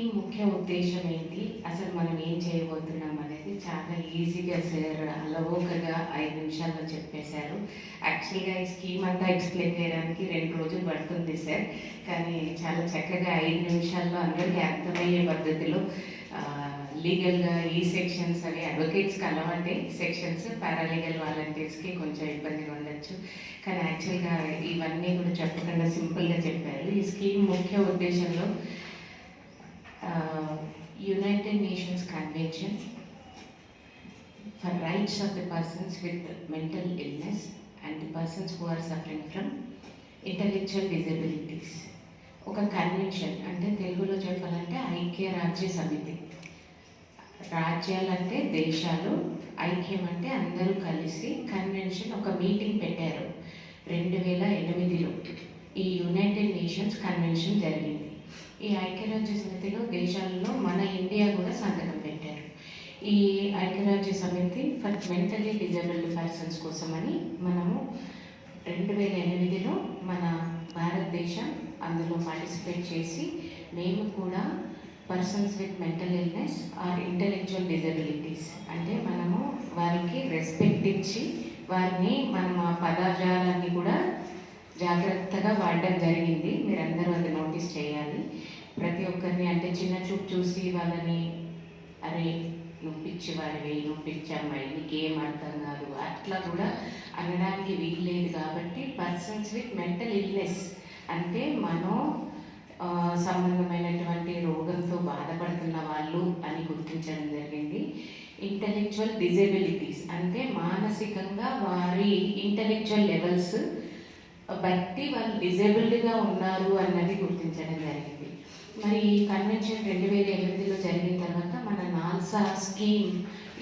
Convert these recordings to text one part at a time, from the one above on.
ఈ ముఖ్య ఉద్దేశం ఏంటి? అసలు మనం ఏం చేయబోతున్నాం అనేది చాలా ఈజీగా సార్ అలవోకగా ఐదు నిమిషాల్లో చెప్పేశారు. యాక్చువల్గా ఈ స్కీమ్ అంతా ఎక్స్ప్లెయిన్ చేయడానికి రెండు రోజులు పడుతుంది సార్. కానీ చాలా చక్కగా ఐదు నిమిషాల్లో అందరికీ అర్థమయ్యే పద్ధతిలో లీగల్గా ఈ సెక్షన్స్ అవి అడ్వకేట్స్కి అలవాటే. సెక్షన్స్ పారాలీగల్ వాలంటీర్స్కి కొంచెం ఇబ్బందిగా ఉండొచ్చు. కానీ యాక్చువల్గా ఇవన్నీ కూడా చెప్పకుండా సింపుల్గా చెప్పారు. ఈ స్కీమ్ ముఖ్య ఉద్దేశంలో United Nations convention for rights of the persons with mental illness and the persons who are suffering from intellectual disabilities ఒక కన్వెన్షన్ అంటే తెలుగులో చెప్పాలంటే ఐక్య రాజ్య సమితి. రాజ్యాలంటే దేశాలు ఐక్యం అంటే అందరూ కలిసి కన్వెన్షన్ ఒక మీటింగ్ పెట్టారు. రెండు వేల ఎనిమిదిలో ఈ యునైటెడ్ నేషన్స్ కన్వెన్షన్ జరిగింది. ఈ ఐక్యరాజ్య సమితిలో దేశాలలో మన ఇండియా కూడా సంతకం పెట్టారు. ఈ ఐక్యరాజ్య సమితి ఫర్ మెంటలీ డిజబుల్డ్ పర్సన్స్ కోసమని మనము రెండు వేల ఎనిమిదిలో మన భారతదేశం అందులో పార్టిసిపేట్ చేసి మేము కూడా persons with mental illness or intellectual disabilities అంటే మనము వారికి రెస్పెక్ట్ ఇచ్చి వారిని మనం ఆ పదార్థాలన్నీ కూడా జాగ్రత్తగా వాడడం జరిగింది. మీరందరూ అది నోటీస్ చేయాలి. ప్రతి ఒక్కరిని అంటే చిన్న చూపు చూసి వాళ్ళని అరే నువ్వు పిచ్చివాడివి నువ్వు పిచ్చి అమ్మాయి నీకేం అర్థం కాదు. అట్లా కూడా అనడానికి వీల్లేదు కాబట్టి పర్సన్స్ విత్ మెంటల్ ఇల్నెస్ అంటే మనో సంబంధమైనటువంటి రోగంతో బాధపడుతున్న వాళ్ళు అని గుర్తించడం జరిగింది. ఇంటలెక్చువల్ డిజబిలిటీస్ అంటే మానసికంగా వారి ఇంటలెక్చువల్ లెవెల్స్ బట్టి వాళ్ళు డిజేబుల్డ్గా ఉన్నారు అన్నది గుర్తించడం జరిగింది. మరి ఈ కన్వెన్షన్ రెండు వేల ఎనిమిదిలో జరిగిన తర్వాత మన నాల్సా స్కీమ్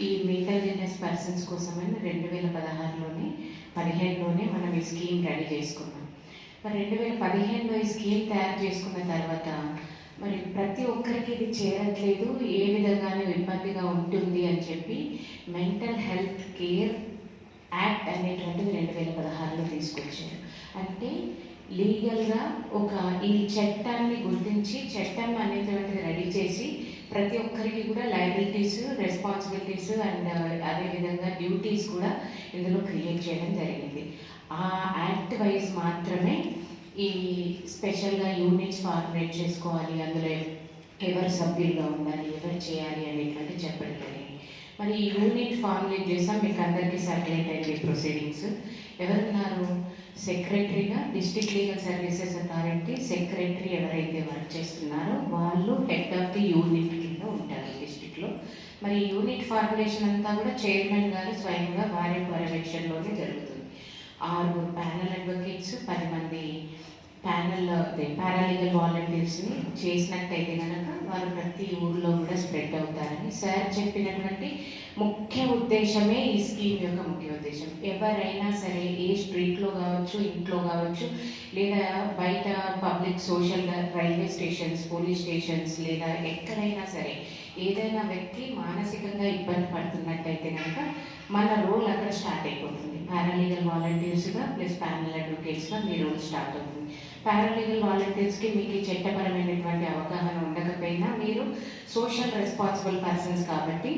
ఈ మెంటల్ ఇల్నెస్ పర్సన్స్ కోసమని రెండు వేల పదహారులోనే పదిహేనులోనే మనం ఈ స్కీమ్ రెడీ చేసుకున్నాం. మరి రెండు వేల పదిహేనులో ఈ స్కీమ్ తయారు చేసుకున్న తర్వాత మరి ప్రతి ఒక్కరికి ఇది చేరట్లేదు ఏ విధంగానే ఇబ్బందిగా ఉంటుంది అని చెప్పి మెంటల్ హెల్త్ కేర్ యాక్ట్ అనేటువంటిది రెండు వేల పదహారులో తీసుకొచ్చారు. అంటే లీగల్గా ఒక ఈ చట్టాన్ని గుర్తించి చట్టం అనేటువంటిది రెడీ చేసి ప్రతి ఒక్కరికి కూడా లయబిలిటీస్ రెస్పాన్సిబిలిటీస్ అండ్ అదేవిధంగా డ్యూటీస్ కూడా ఇందులో క్రియేట్ చేయడం జరిగింది. ఆ యాక్ట్ వైజ్ మాత్రమే ఈ స్పెషల్గా యూనిట్స్ ఫార్మేట్ చేసుకోవాలి అందులో ఎవరు సభ్యులుగా ఉండాలి ఎవరు చేయాలి అనేటువంటి చెప్పడం జరిగింది. మరి ఈ యూనిట్ ఫార్ములేట్ చేసాం మీకు అందరికీ సర్క్యులేట్ అయింది ప్రొసీడింగ్స్ ఎవరున్నారు? సెక్రటరీగా district legal services authority secretary ఎవరైతే వర్క్ చేస్తున్నారో వాళ్ళు హెడ్ ఆఫ్ ది యూనిట్ కింద ఉంటారు డిస్టిక్లో మరి యూనిట్ ఫార్ములేషన్ అంతా కూడా చైర్మన్ గారు స్వయంగా వారి పర్యవేక్షణలోనే జరుగుతుంది. ఆరుగురు ప్యానల్ అడ్వకేట్స్ పది మంది ప్యానల్ అదే పారాలీగల్ వాలంటీర్స్ని చేసినట్టయితే కనుక వారు ప్రతి ఊర్లో కూడా స్ప్రెడ్ అవుతారని సార్ చెప్పినటువంటి ముఖ్య ఉద్దేశమే ఈ స్కీమ్ యొక్క ముఖ్య ఉద్దేశం. ఎవరైనా సరే ఏ స్ట్రీట్లో కావచ్చు ఇంట్లో కావచ్చు లేదా బయట public social railway stations police stations లేదా ఎక్కడైనా సరే ఏదైనా వ్యక్తి మానసికంగా ఇబ్బంది పడుతున్నట్టయితే కనుక మన రోల్ అక్కడ స్టార్ట్ అయిపోతుంది. పారాలీగల్ వాలంటీర్స్గా ప్లస్ ప్యానల్ అడ్వకేట్స్గా మీ రోల్ స్టార్ట్ అవుతుంది. పారాలీగల్ వాలంటీర్స్కి మీకు చట్టపరమైనటువంటి అవగాహన ఉండకపోయినా మీరు సోషల్ రెస్పాన్సిబుల్ పర్సన్స్ కాబట్టి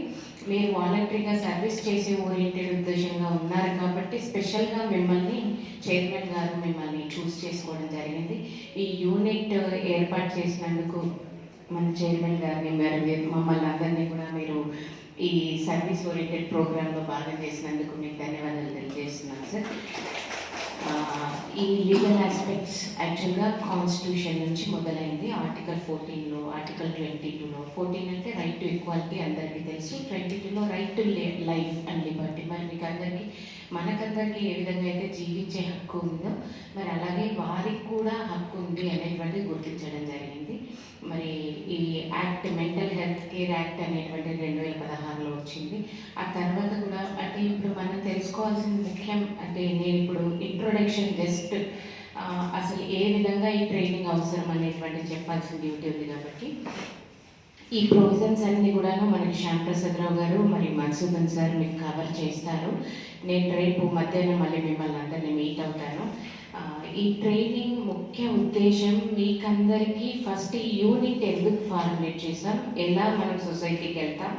మీరు వాలంటరీగా సర్వీస్ చేసే ఓరియంటెడ్ ఉద్దేశం ఉన్నారు కాబట్టి స్పెషల్గా మిమ్మల్ని చైర్మన్ గారు మిమ్మల్ని చూస్ చేసుకోవడం జరిగింది. ఈ యూనిట్ ఏర్పాటు చేసినందుకు మన చైర్మన్ గారిని మరి మమ్మల్ని అందరినీ కూడా మీరు ఈ సర్వీస్ ఓరియంటెడ్ ప్రోగ్రాంలో భాగం చేసినందుకు మీకు ధన్యవాదాలు తెలియజేస్తున్నాను సార్ ఈ లీగల్ ఆస్పెక్ట్స్ యాక్చువల్గా కాన్స్టిట్యూషన్ నుంచి మొదలైంది. ఆర్టికల్ ఫోర్టీన్లో ఆర్టికల్ ట్వంటీ టూలో ఫోర్టీన్ అంటే రైట్ టు ఈక్వాలిటీ అందరికీ తెలుసు. ట్వంటీ టూలో right to life and liberty మరి మీకు అందరికీ మనకందరికీ ఏ విధంగా అయితే జీవించే హక్కు ఉందో మరి అలాగే వారికి కూడా హక్కు ఉంది అనేటువంటిది గుర్తించడం జరిగింది. మరి ఈ act mental health care act అనేటువంటి రెండు వేల పదహారులో వచ్చింది. ఆ తర్వాత కూడా అంటే ఇప్పుడు మనం తెలుసుకోవాల్సిన ముఖ్యం అంటే నేను ఇప్పుడు ఇంట్రొడక్షన్ జస్ట్ అసలు ఏ విధంగా ఈ ట్రైనింగ్ అవసరం అనేటువంటి చెప్పాల్సిన డ్యూటీ ఉంది కాబట్టి. ఈ ప్రొవిజన్స్ అన్ని కూడా మనకి శ్యామ్ ప్రసాద్ రావు గారు మరి మధుసూదన్ సార్ మీకు కవర్ చేస్తారు. నేను రేపు మధ్యాహ్నం మళ్ళీ మిమ్మల్ని అందరినీ మీట్ అవుతాను. ఈ ట్రైనింగ్ ముఖ్య ఉద్దేశం మీకందరికీ ఫస్ట్ ఈ యూనిట్ ఎందుకు ఫార్ములేట్ చేసాం ఎలా మనం సొసైటీకి వెళ్తాం?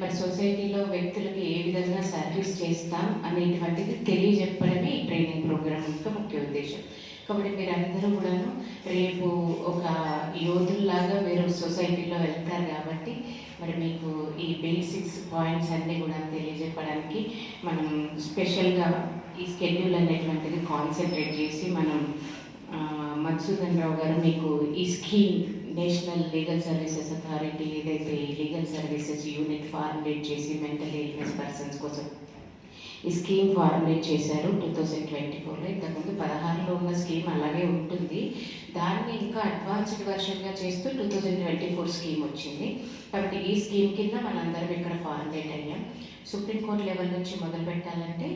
మరి సొసైటీలో వ్యక్తులకు ఏ విధంగా సర్వీస్ చేస్తాం? అనేటువంటిది తెలియజెప్పడమే ఈ ట్రైనింగ్ ప్రోగ్రామ్ యొక్క ముఖ్య ఉద్దేశం. కాబట్టి మీరందరూ కూడాను రేపు ఒక యోధుల్లాగా మీరు సొసైటీలో వెళ్తారు కాబట్టి మరి మీకు ఈ బేసిక్స్ పాయింట్స్ అన్నీ కూడా తెలియజెప్పడానికి మనం స్పెషల్గా ఈ స్కెడ్యూల్ అనేటువంటిది కాన్సన్ట్రేట్ చేసి మనం మధుసూదన్ రావు గారు మీకు ఈ scheme national legal services authority ఏదైతే లీగల్ సర్వీసెస్ యూనిట్ ఫార్ములేట్ చేసి మెంటల్ ఇల్నెస్ పర్సన్స్ కోసం ఈ స్కీమ్ ఫార్ములేట్ చేశారు టూ థౌజండ్ ట్వంటీ ఫోర్లో. ఇంతకుముందు పదహారులో ఉన్న స్కీమ్ అలాగే ఉంటుంది. దాన్ని ఇంకా అడ్వాన్స్డ్ వర్షన్గా చేస్తూ two thousand twenty four scheme వచ్చింది. కాబట్టి ఈ స్కీమ్ కింద మనందరం ఇక్కడ ఫార్ములేట్ అయ్యాం. సుప్రీంకోర్టు లెవెల్ నుంచి మొదలు పెట్టాలంటే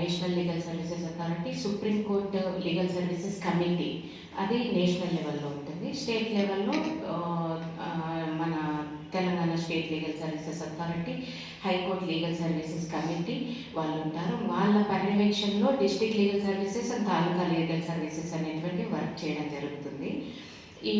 national legal services authority supreme court legal services committee. అది నేషనల్ లెవెల్లో ఉంటుంది. స్టేట్ లెవెల్లో state legal services authority high court legal services committee వాళ్ళు ఉంటారు వాళ్ళ పర్యవేక్షణలో district legal services and taluka legal services అనేటువంటి వర్క్ చేయడం జరుగుతుంది. ఈ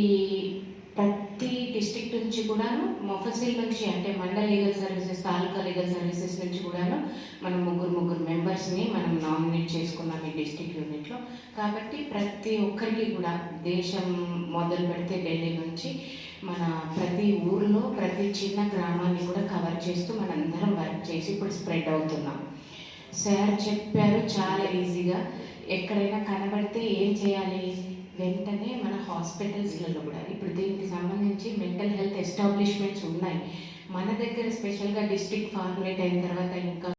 డిస్ట్రిక్ట్ నుంచి కూడాను మొఫసిల్ నుంచి అంటే mandal legal services taluka legal services నుంచి కూడాను మనం ముగ్గురు ముగ్గురు మెంబర్స్ని మనం నామినేట్ చేసుకున్నాం ఈ డిస్ట్రిక్ట్ యూనిట్లో కాబట్టి ప్రతి ఒక్కరికి కూడా దేశం మొదలు పెడితే ఢిల్లీ నుంచి మన ప్రతి ఊర్లో ప్రతి చిన్న గ్రామాన్ని కూడా కవర్ చేస్తూ మనందరం వర్క్ చేసి ఇప్పుడు స్ప్రెడ్ అవుతున్నాం. సార్ చెప్పారు చాలా ఈజీగా ఎక్కడైనా కనబడితే ఏం చేయాలి? వెంటనే మన హాస్పిటల్స్లలో కూడా. ఇప్పుడు దీనికి సంబంధించి మెంటల్ హెల్త్ ఎస్టాబ్లిష్మెంట్స్ ఉన్నాయి. మన దగ్గర స్పెషల్గా డిస్ట్రిక్ట్ ఫార్ములేట్ అయిన తర్వాత ఇంకా